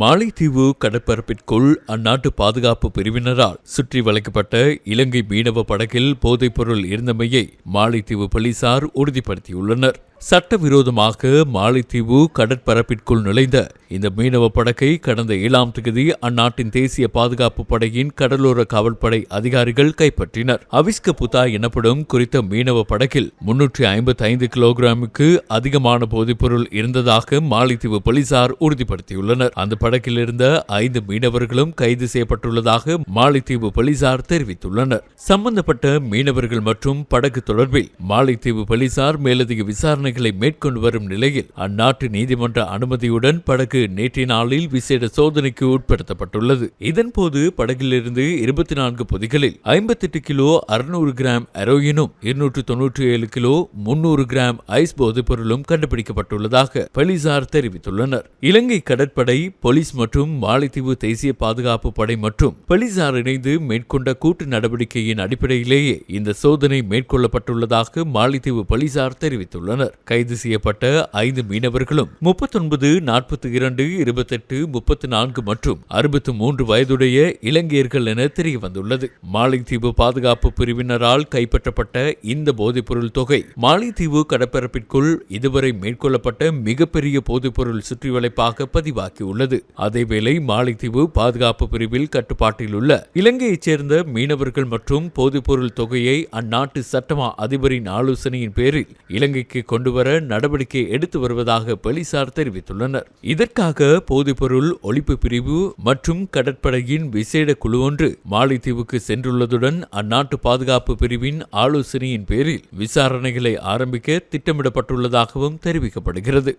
மாலைத்தீவு கடற்பரப்பிற்குள் அந்நாட்டு பாதுகாப்பு பிரிவினரால் சுற்றி வளைக்கப்பட்ட இலங்கை மீனவ படகில் போதைப்பொருள் இருந்தமையை மாலைத்தீவு போலீசார் உறுதிப்படுத்தியுள்ளனர். சட்டவிரோதமாக மாலைத்தீவு கடற்பரப்பிற்குள் நுழைந்த இந்த மீனவ படகை கடந்த ஏழாம் தேதி அந்நாட்டின் தேசிய பாதுகாப்பு படையின் கடலோர காவல்படை அதிகாரிகள் கைப்பற்றினர். அவிஸ்க புதா எனப்படும் குறித்த மீனவ படகில் முன்னூற்றி ஐம்பத்தி ஐந்து கிலோகிராமுக்கு அதிகமான போதைப்பொருள் இருந்ததாக மாலைத்தீவு போலீசார் உறுதிப்படுத்தியுள்ளனர். அந்த படகில் இருந்த ஐந்து மீனவர்களும் கைது செய்யப்பட்டுள்ளதாக மாலைத்தீவு போலீசார் தெரிவித்துள்ளனர். சம்பந்தப்பட்ட மீனவர்கள் மற்றும் படகு தொடர்பில் மாலைத்தீவு போலீசார் மேலதிக விசாரணை விசாரணைகளை மேற்கொண்டு வரும் நிலையில் அந்நாட்டு நீதிமன்ற அனுமதியுடன் படகு நேற்றைய நாளில் விசேட சோதனைக்கு உட்படுத்தப்பட்டுள்ளது. இதன்போது படகிலிருந்து இருபத்தி நான்கு பொதிகளில் ஐம்பத்தெட்டு கிலோ அறுநூறு கிராம் அரோயினும் இருநூற்று தொன்னூற்றி ஏழு கிலோ முன்னூறு கிராம் ஐஸ் போதைப் பொருளும் கண்டுபிடிக்கப்பட்டுள்ளதாக போலீசார் தெரிவித்துள்ளனர். இலங்கை கடற்படை போலீஸ் மற்றும் மாலைத்தீவு தேசிய பாதுகாப்பு படை மற்றும் போலீசார் இணைந்து மேற்கொண்ட கூட்டு நடவடிக்கையின் அடிப்படையிலேயே இந்த சோதனை மேற்கொள்ளப்பட்டுள்ளதாக மாலைத்தீவு போலீசார் தெரிவித்துள்ளனர். கைது செய்யப்பட்ட ஐந்து மீனவர்களும் முப்பத்தொன்பது நாற்பத்தி இரண்டு இருபத்தெட்டு முப்பத்தி நான்கு மற்றும் அறுபத்தி மூன்று வயதுடைய இலங்கையர்கள் என தெரிய வந்துள்ளது மாலைத்தீவு பாதுகாப்பு பிரிவினரால் கைப்பற்றப்பட்ட இந்த போதைப்பொருள் தொகை மாலைத்தீவு கடற்பரப்பிற்குள் இதுவரை மேற்கொள்ளப்பட்ட மிகப்பெரிய போதைப்பொருள் சுற்றிவளைப்பாக பதிவாகியுள்ளது. அதேவேளை மாலைத்தீவு பாதுகாப்பு பிரிவில் கட்டுப்பாட்டில் உள்ள இலங்கையைச் சேர்ந்த மீனவர்கள் மற்றும் போதைப்பொருள் தொகையை அந்நாட்டு சட்டமா அதிபரின் ஆலோசனையின் பேரில் இலங்கைக்கு கொண்டு கொண்டுவர நடவடிக்கை எடுத்து வருவதாக போலீசார் தெரிவித்துள்ளனர். இதற்காக போதைப்பொருள் ஒழிப்பு பிரிவு மற்றும் கடற்படையின் விசேட குழு ஒன்று மாலைத்தீவுக்கு சென்றுள்ளதுடன் அந்நாட்டு பாதுகாப்பு பிரிவின் ஆலோசனையின் பேரில் விசாரணைகளை ஆரம்பிக்க திட்டமிடப்பட்டுள்ளதாகவும் தெரிவிக்கப்படுகிறது.